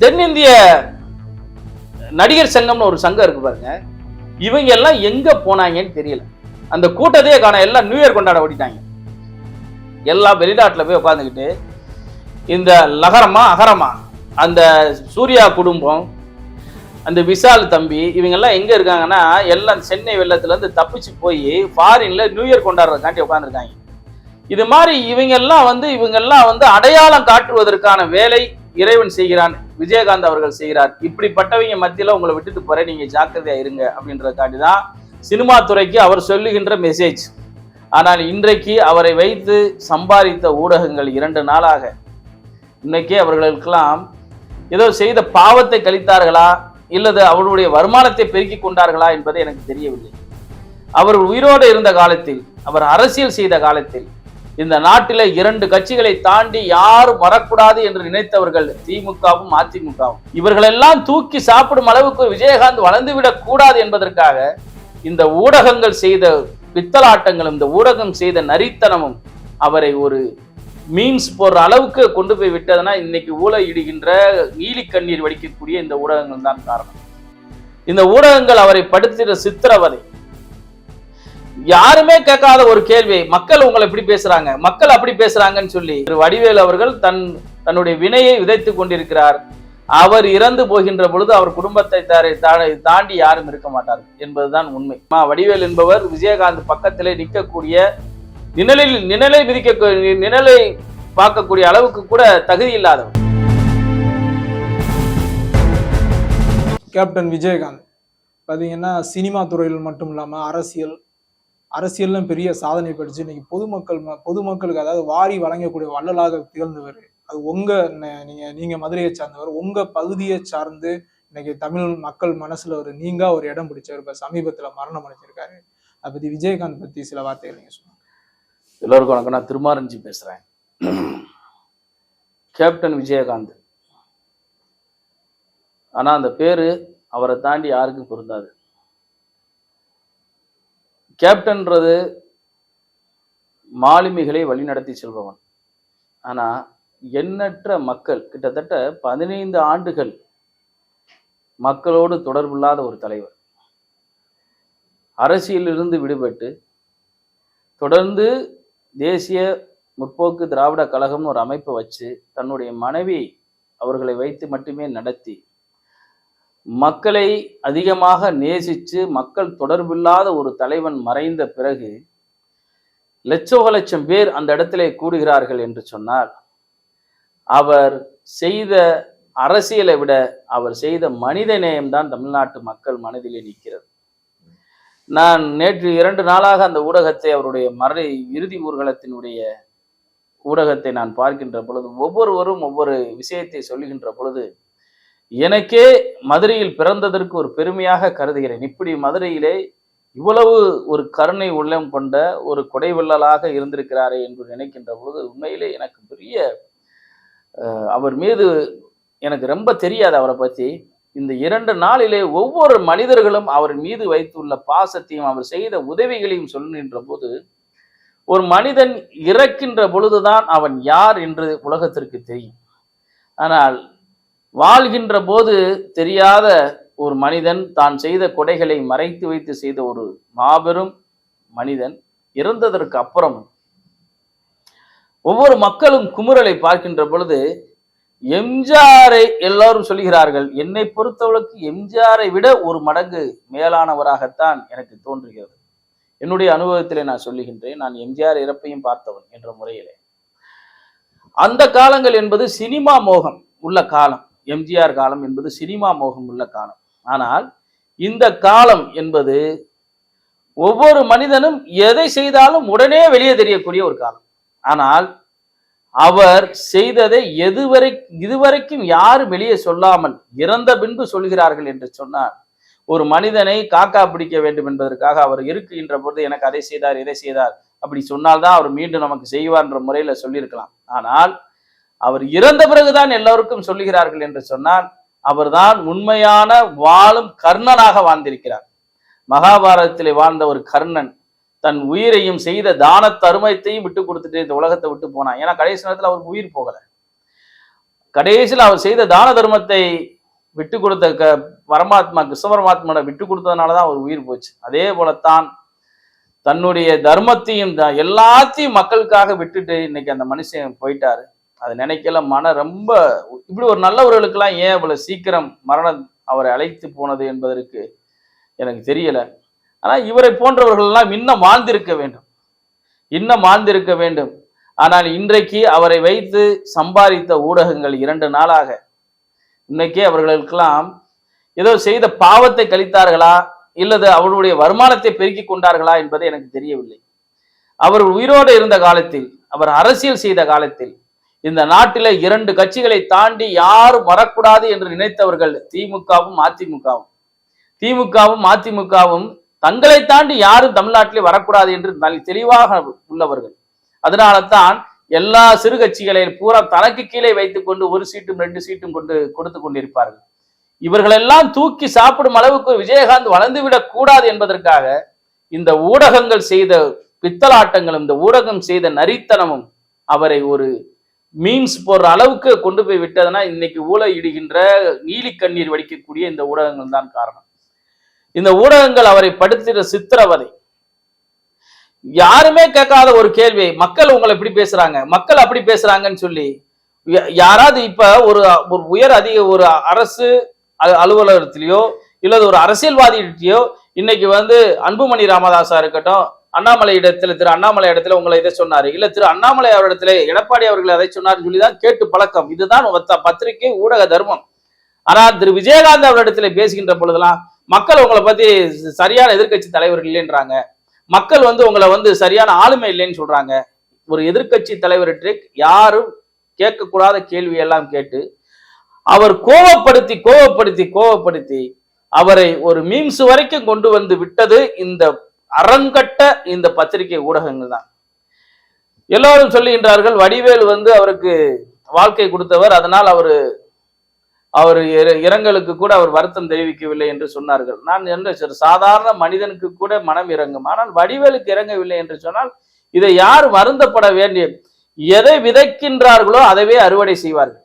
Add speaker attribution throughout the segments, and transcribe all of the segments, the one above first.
Speaker 1: தென்னிந்திய நடிகர் சங்கம்னு ஒரு சங்கம் இருக்கு பாருங்க. இவங்க எல்லாம் எங்க போனாங்கன்னு தெரியல. அந்த கூட்டத்தையே காண எல்லாம் நியூ இயர் கொண்டாட ஓடிட்டாங்க. எல்லாம் வெளிநாட்டுல போய் உட்காந்துக்கிட்டு இந்த லகரமா அகரமா அந்த சூர்யா குடும்பம் அந்த விஷால் தம்பி இவங்கெல்லாம் எங்க இருக்காங்கன்னா எல்லாம் சென்னை வெள்ளத்துல இருந்து தப்பிச்சு போய் ஃபாரின்ல நியூ இயர் கொண்டாடுறதுக்காண்டி உட்காந்துருக்காங்க இது மாதிரி இவங்கெல்லாம் வந்து இவங்கெல்லாம் வந்து அடையாளம் காட்டுவதற்கான வேலை இறைவன் செய்கிறான் விஜயகாந்த் அவர்கள் செய்கிறார். இப்படிப்பட்டவங்க மத்தியில் உங்களை விட்டுட்டு போகிறேன் நீங்க ஜாக்கிரதையா இருங்க அப்படின்றதுக்காண்டி தான் சினிமா துறைக்கு அவர் சொல்லுகின்ற மெசேஜ் ஆனால் இன்றைக்கு அவரை வைத்து சம்பாதித்த ஊடகங்கள் இரண்டு நாளாக இன்னைக்கே அவர்களுக்கெல்லாம் ஏதோ செய்த பாவத்தை கழித்தார்களா இல்லது அவருடைய வருமானத்தை பெருக்கிக் கொண்டார்களா என்பது எனக்கு தெரியவில்லை. அவர் உயிரோடு இருந்த காலத்தில் அவர் அரசியல் செய்த காலத்தில் இந்த நாட்டில இரண்டு கட்சிகளை தாண்டி யாரும் வரக்கூடாது என்று நினைத்தவர்கள் திமுகவும் அதிமுகவும். இவர்களெல்லாம் தூக்கி சாப்பிடும் அளவுக்கு விஜயகாந்த் வளர்ந்துவிடக் கூடாது என்பதற்காக இந்த ஊடகங்கள் செய்த பித்தலாட்டங்களும் இந்த ஊடகம் செய்த நரித்தனமும் அவரை ஒரு மீன்ஸ் போடுற அளவுக்கு கொண்டு போய் விட்டதுன்னா இன்னைக்கு ஊழலிடுகின்ற நீலி கண்ணீர் வடிக்கக்கூடிய இந்த ஊடகங்கள் தான் காரணம். இந்த ஊடகங்கள் அவரை படுத்துகிற சித்திரவதை யாருமே கேட்காத ஒரு கேள்வி மக்கள் உங்களை இப்படி பேசுறாங்க மக்கள் அப்படி பேசுறாங்கன்னு சொல்லி. திரு வடிவேல் அவர்கள் தன் தன்னுடைய வினையை விதைத்து கொண்டிருக்கிறார். அவர் இறந்து போகின்ற பொழுது அவர் குடும்பத்தை தாரை- தா- தாண்டி யாரும் இருக்க மாட்டார் என்பதுதான் உண்மை. மா வடிவேல் என்பவர் விஜயகாந்த் பக்கத்திலே நிற்கக்கூடிய நிழலில் நிழலை விதிக்க நிழலை பார்க்கக்கூடிய அளவுக்கு கூட தகுதி இல்லாதவர்.
Speaker 2: கேப்டன் விஜயகாந்த் பார்த்தீங்கன்னா சினிமா துறையில் மட்டும் இல்லாமல் அரசியல் அரசியல்லாம் பெரிய சாதனை படிச்சு இன்னைக்கு பொதுமக்கள் பொதுமக்களுக்கு அதாவது வாரி வழங்கக்கூடிய வள்ளலாக திகழ்ந்தவர். அது உங்க நீங்க நீங்க மதுரையை சார்ந்தவர் உங்க பகுதியை சார்ந்து இன்னைக்கு தமிழ் மக்கள் மனசுல ஒரு நீங்கா ஒரு இடம் பிடிச்சவர் இப்ப சமீபத்துல மரணம் அடைஞ்சிருக்காரு. அதை பத்தி விஜயகாந்த் பத்தி சில வார்த்தைகள் நீங்க சொல்லுங்க.
Speaker 1: எல்லோருக்கும் வணக்கம். நான் திருமாரஞ்சி பேசுறேன். கேப்டன் விஜயகாந்த். ஆனா அந்த பேரு அவரை தாண்டி யாருக்கும் பொருந்தாது. கேப்டன்றது மாலுமிகளை வழிநடத்தி செல்பவன். ஆனால் எண்ணற்ற மக்கள் கிட்டத்தட்ட பதினைந்து ஆண்டுகள் மக்களோடு தொடர்பில்லாத ஒரு தலைவர். அரசியலிருந்து விடுபட்டு தொடர்ந்து தேசிய முற்போக்கு திராவிட கழகம்னு ஒரு அமைப்பை வச்சு தன்னுடைய மனைவி அவர்களை வைத்து மட்டுமே நடத்தி மக்களை அதிகமாக நேசித்து மக்கள் தொடர்பில்லாத ஒரு தலைவன் மறைந்த பிறகு லட்சோக லட்சம் பேர் அந்த இடத்திலே கூடுகிறார்கள் என்று சொன்னால் அவர் செய்த அரசியலை விட அவர் செய்த மனித நேயம்தான் தமிழ்நாட்டு மக்கள் மனதிலே நிற்கிறது. நான் நேற்று இரண்டு நாளாக அந்த ஊடகத்தை அவருடைய மறை இறுதி ஊர்வலத்தினுடைய ஊடகத்தை நான் பார்க்கின்ற பொழுது ஒவ்வொருவரும் ஒவ்வொரு விஷயத்தை சொல்லுகின்ற பொழுது எனக்கே மதுரையில் பிறந்ததற்கு ஒரு பெருமையாக கருதுகிறேன். இப்படி மதுரையிலே இவ்வளவு ஒரு கருணை உள்ளம் கொண்ட ஒரு கொடைவள்ளலாக இருந்திருக்கிறாரே என்று நினைக்கின்ற பொழுது உண்மையிலே எனக்கு பெரிய அவர் மீது எனக்கு ரொம்ப தெரியாது அவரை பற்றி இந்த இரண்டு நாளிலே ஒவ்வொரு மனிதர்களும் அவர் மீது வைத்துள்ள பாசத்தையும் அவர் செய்த உதவிகளையும் சொல்லுகின்ற போது ஒரு மனிதன் இறக்கின்ற பொழுதுதான் அவன் யார் என்று உலகத்திற்கு தெரியும். ஆனால் வாழ்கின்ற போது தெரியாத ஒரு மனிதன் தான் செய்த கொடைகளை மறைத்து வைத்து செய்த ஒரு மாபெரும் மனிதன் இறந்ததற்கு அப்புறம் ஒவ்வொரு மக்களும் குமுறலை பார்க்கின்ற பொழுது எம்ஜிஆரை எல்லாரும் சொல்கிறார்கள் என்னை பொறுத்தவளுக்கு எம்ஜிஆரை விட ஒரு மடங்கு மேலானவராகத்தான் எனக்கு தோன்றுகிறது. என்னுடைய அனுபவத்திலே நான் சொல்லுகின்றேன் நான் எம்ஜிஆர் இறப்பையும் பார்த்தவன் என்ற முறையிலே. அந்த காலங்கள் என்பது சினிமா மோகம் உள்ள காலம். எம்ஜிஆர் காலம் என்பது சினிமா மோகம் உள்ள காலம். ஆனால் இந்த காலம் என்பது ஒவ்வொரு மனிதனும் எதை செய்தாலும் உடனே வெளியே தெரியக்கூடிய ஒரு காலம். ஆனால் அவர் செய்ததை எதுவரை இதுவரைக்கும் யாரும் வெளியே சொல்லாமல் இறந்த பின்பு சொல்கிறார்கள் என்று சொன்னார் ஒரு மனிதனை காக்கா பிடிக்க வேண்டும் என்பதற்காக அவர் இருக்குகின்ற பொழுது எனக்கு அதை செய்தார் இதை செய்தார் அப்படி சொன்னால்தான் அவர் மீண்டும் நமக்கு செய்வார்ன்ற முறையில சொல்லியிருக்கலாம். ஆனால் அவர் இறந்த பிறகுதான் எல்லோருக்கும் சொல்லுகிறார்கள் என்று சொன்னால் அவர்தான் உண்மையான வாழும் கர்ணனாக வாழ்ந்திருக்கிறார். மகாபாரதத்திலே வாழ்ந்த ஒரு கர்ணன் தன் உயிரையும் செய்த தான தருமத்தையும் விட்டு கொடுத்துட்டு இந்த உலகத்தை விட்டு போனான். ஏன்னா கடைசி நேரத்தில் அவருக்கு உயிர் போகல. கடைசியில் அவர் செய்த தான தர்மத்தை விட்டு கொடுத்த க பரமாத்மா கிருஷ்ண விட்டு கொடுத்ததுனால தான் அவர் உயிர் போச்சு. அதே போலத்தான் தன்னுடைய தர்மத்தையும் த- எல்லாத்தையும் மக்களுக்காக விட்டுட்டு இன்னைக்கு அந்த மனுஷன் போயிட்டாரு. அது நினைக்கல மன ரொம்ப இப்படி ஒரு நல்லவர்களுக்கெல்லாம் ஏன் இவ்வளவு சீக்கிரம் மரணம் அவரை அழைத்து போனது என்பதற்கு எனக்கு தெரியல. ஆனால் இவரை போன்றவர்கள் எல்லாம் இன்னும் வாழ்ந்திருக்க வேண்டும். இன்னும் வாழ்ந்திருக்க வேண்டும். ஆனால் இன்றைக்கு அவரை வைத்து சம்பாதித்த ஊடகங்கள் இரண்டு நாளாக இன்னைக்கே அவர்களுக்கெல்லாம் ஏதோ செய்த பாவத்தை கழித்தார்களா? இல்லது அவருடைய வருமானத்தை பெருக்கி கொண்டார்களா என்பது எனக்கு தெரியவில்லை. அவர் உயிரோடு இருந்த காலத்தில் அவர் அரசியல் செய்த காலத்தில் இந்த நாட்டில இரண்டு கட்சிகளை தாண்டி யாரும் வரக்கூடாது என்று நினைத்தவர்கள் திமுகவும் அதிமுகவும். திமுகவும் அதிமுகவும் தங்களை தாண்டி யாரும் தமிழ்நாட்டிலே வரக்கூடாது என்று தெளிவாக உள்ளவர்கள். அதனால தான் எல்லா சிறு கட்சிகளையும் பூரா தனக்கு கீழே வைத்துக் கொண்டு ஒரு சீட்டும் ரெண்டு சீட்டும் கொண்டு கொடுத்து கொண்டிருப்பார்கள். இவர்களெல்லாம் தூக்கி சாப்பிடும் அளவுக்கு விஜயகாந்த் வளர்ந்துவிடக் கூடாது என்பதற்காக இந்த ஊடகங்கள் செய்த பித்தலாட்டங்களும் இந்த ஊடகம் செய்த நரித்தனமும் அவரை ஒரு மீன்ஸ் போடுற அளவுக்கு கொண்டு போய் விட்டதுன்னா இன்னைக்கு ஊழலிடுகின்ற நீலி கண்ணீர் வடிக்கக்கூடிய இந்த ஊடகங்கள் தான் காரணம். இந்த ஊடகங்கள் அவரை படுத்துகிற சித்திரவதை. யாருமே கேட்காத ஒரு கேள்வி மக்கள் உங்களை இப்படி பேசுறாங்க மக்கள் அப்படி பேசுறாங்கன்னு சொல்லி யா- யாராவது இப்ப ஒரு ஒரு உயர் அதிக ஒரு அரசு அ- அலுவலகத்திலேயோ இல்லது ஒரு அரசியல்வாதிகிட்டயோ இன்னைக்கு வந்து அன்புமணி ராமதாசா இருக்கட்டும் அண்ணாமலை இடத்துல திரு அண்ணாமலை இடத்துல உங்களை இதை சொன்னாரு. இல்ல திரு அண்ணாமலை அவரிடத்துல எடப்பாடி அவர்கள் அதை சொன்னார்னு சொல்லி தான் கேட்டு பழக்கம். இதுதான் பத்திரிகை ஊடக தர்மம். ஆனால் திரு விஜயகாந்த் அவரிடத்துல பேசுகின்ற பொழுதெல்லாம் மக்கள் உங்களை பத்தி சரியான எதிர்க்கட்சி தலைவர்கள் இல்லைன்றாங்க. மக்கள் வந்து உங்களை வந்து சரியான ஆளுமை இல்லைன்னு சொல்றாங்க. ஒரு எதிர்க்கட்சி தலைவர்கிட்ட யாரும் கேட்கக்கூடாத கேள்வி எல்லாம் கேட்டு அவர் கோவப்படுத்தி கோவப்படுத்தி கோவப்படுத்தி அவரை ஒரு மீம்ஸ் வரைக்கும் கொண்டு வந்து விட்டது இந்த அறங்கட்ட இந்த பத்திரிகை ஊடகங்கள் தான். எல்லோரும் சொல்லுகின்றார்கள் வடிவேல் வந்து அவருக்கு வாழ்க்கை கொடுத்தவர் அதனால் அவரு அவர் இர- இரங்கலுக்கு கூட அவர் வருத்தம் தெரிவிக்கவில்லை என்று சொன்னார்கள். நான் என்ன சாதாரண மனிதனுக்கு கூட மனம் இறங்கும். ஆனால் வடிவேலுக்கு இறங்கவில்லை என்று சொன்னால் இதை யார் வருந்தப்பட வேண்டிய எதை விதைக்கின்றார்களோ அதவே அறுவடை செய்வார்கள்.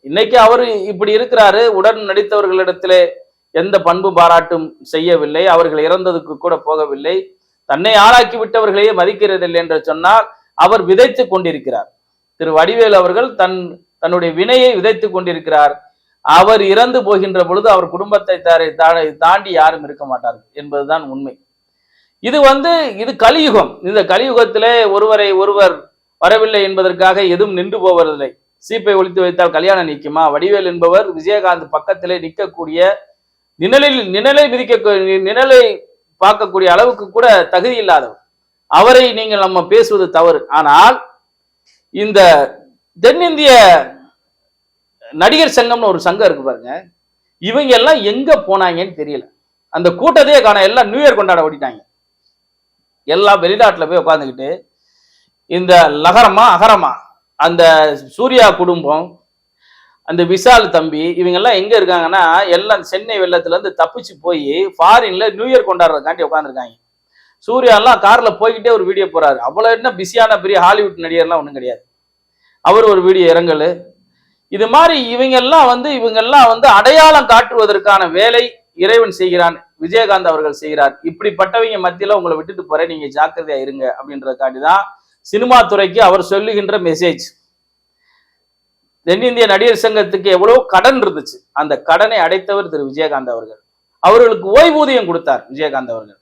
Speaker 1: இன்னைக்கு அவர் இப்படி இருக்கிறாரு உடன் நடித்தவர்களிடத்திலே எந்த பண்பு பாராட்டும் செய்யவில்லை அவர்கள் இறந்ததுக்கு கூட போகவில்லை. தன்னை ஆளாக்கி விட்டவர்களையே மதிக்கிறதில்லை என்று சொன்னால் அவர் விதைத்து கொண்டிருக்கிறார். திரு வடிவேல் அவர்கள் தன் தன்னுடைய வினையை விதைத்து கொண்டிருக்கிறார். அவர் இறந்து போகின்ற பொழுது அவர் குடும்பத்தை தாரை- தா- தாண்டி யாரும் இருக்க மாட்டார்கள் என்பதுதான் உண்மை. இது வந்து இது கலியுகம். இந்த கலியுகத்திலே ஒருவரை ஒருவர் வரவில்லை என்பதற்காக எதுவும் நின்று போவதில்லை. சீப்பை ஒழித்து வைத்தால் கல்யாணம் நிற்குமா வடிவேல் என்பவர் விஜயகாந்த் பக்கத்திலே நிற்கக்கூடிய நிழலில் நிழலை விதிக்க நிழலை பார்க்கக்கூடிய அளவுக்கு கூட தகுதி இல்லாதவர் அவரை நீங்கள் நம்ம பேசுவது தவறு. ஆனால் இந்த தென்னிந்திய நடிகர் சங்கம்னு ஒரு சங்கம் இருக்கு பாருங்க. இவங்க எல்லாம் எங்க போனாங்கன்னு தெரியல. அந்த கூட்டத்தையே காண எல்லாம் நியூ இயர் கொண்டாட ஓடிட்டாங்க. எல்லாம் வெளிநாட்டில் போய் உட்காந்துக்கிட்டு இந்த லகரமா அகரமா அந்த சூர்யா குடும்பம் அந்த விஷால் தம்பி இவங்கெல்லாம் எங்க இருக்காங்கன்னா எல்லாம் சென்னை வெள்ளத்துல இருந்து தப்பிச்சு போய் ஃபாரின்ல நியூ இயர் கொண்டாடுறதுக்காண்டி உட்காந்துருக்காங்க சூர்யா எல்லாம் கார்ல போய்கிட்டே ஒரு வீடியோ போறாரு. அவ்வளவு என்ன பிஸியான பெரிய ஹாலிவுட் நடிகர்லாம் ஒன்றும் கிடையாது. அவர் ஒரு வீடியோ இறங்கல். இது மாதிரி இவங்க எல்லாம் வந்து இவங்கெல்லாம் வந்து அடையாளம் காட்டுவதற்கான வேலை இறைவன் செய்கிறான் விஜயகாந்த் அவர்கள் செய்கிறார். இப்படிப்பட்டவங்க மத்தியில உங்களை விட்டுட்டு போறேன் நீங்க ஜாக்கிரதையா இருங்க அப்படின்றதுக்காண்டி தான் சினிமா துறைக்கு அவர் சொல்லுகின்ற மெசேஜ் தென்னிந்திய நடிகர் சங்கத்துக்கு எவ்வளவு கடன் இருந்துச்சு. அந்த கடனை அடைத்தவர் திரு விஜயகாந்த் அவர்கள். அவர்களுக்கு ஓய்வூதியம் கொடுத்தார் விஜயகாந்த் அவர்கள்.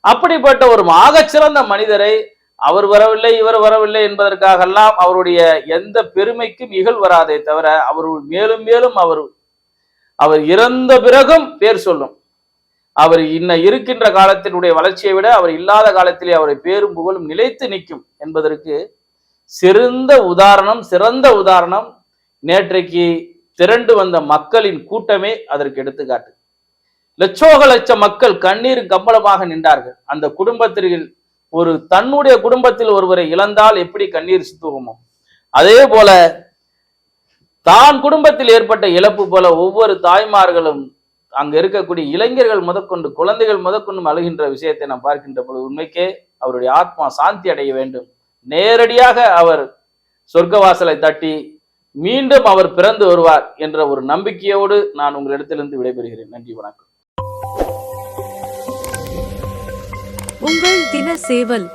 Speaker 1: அப்படிப்பட்ட ஒரு ஆகச்சிறந்த மனிதரை அவர் வரவில்லை இவர் வரவில்லை என்பதற்காகலாம் அவருடைய எந்த பெருமைக்கும் இகழ் வராதே தவிர அவர் மேலும் மேலும் அவர் அவர் இறந்த பிறகும் பேர் சொல்லும். அவர் இன்ன இருக்கின்ற காலத்தினுடைய வளர்ச்சியை விட அவர் இல்லாத காலத்திலே அவரை பேரும் புகழும் நிலைத்து நிற்கும் என்பதற்கு சிறந்த உதாரணம் சிறந்த உதாரணம் நேற்றைக்கு திரண்டு வந்த மக்களின் கூட்டமே அதற்கு எடுத்துக்காட்டு. லட்சோக லட்ச மக்கள் கண்ணீர் கம்பளமாக நின்றார்கள். அந்த குடும்பத்தில் ஒரு தன்னுடைய குடும்பத்தில் ஒருவரை இழந்தால் எப்படி கண்ணீர் சித்துவோமோ அதே போல தான் குடும்பத்தில் ஏற்பட்ட இழப்பு போல ஒவ்வொரு தாய்மார்களும் அங்க இருக்கக்கூடிய இளைஞர்கள் முதற்கொண்டு குழந்தைகள் முதற்கொண்டும் அழுகின்ற விஷயத்தை நாம் பார்க்கின்ற பொழுது உண்மைக்கே அவருடைய ஆத்மா சாந்தி அடைய வேண்டும். நேரடியாக அவர் சொர்க்கவாசலை தட்டி மீண்டும் அவர் பிறந்து வருவார் என்ற ஒரு நம்பிக்கையோடு நான் உங்களிடத்திலிருந்து விடைபெறுகிறேன். நன்றி வணக்கம்.
Speaker 3: உங்கள் தின சேவல்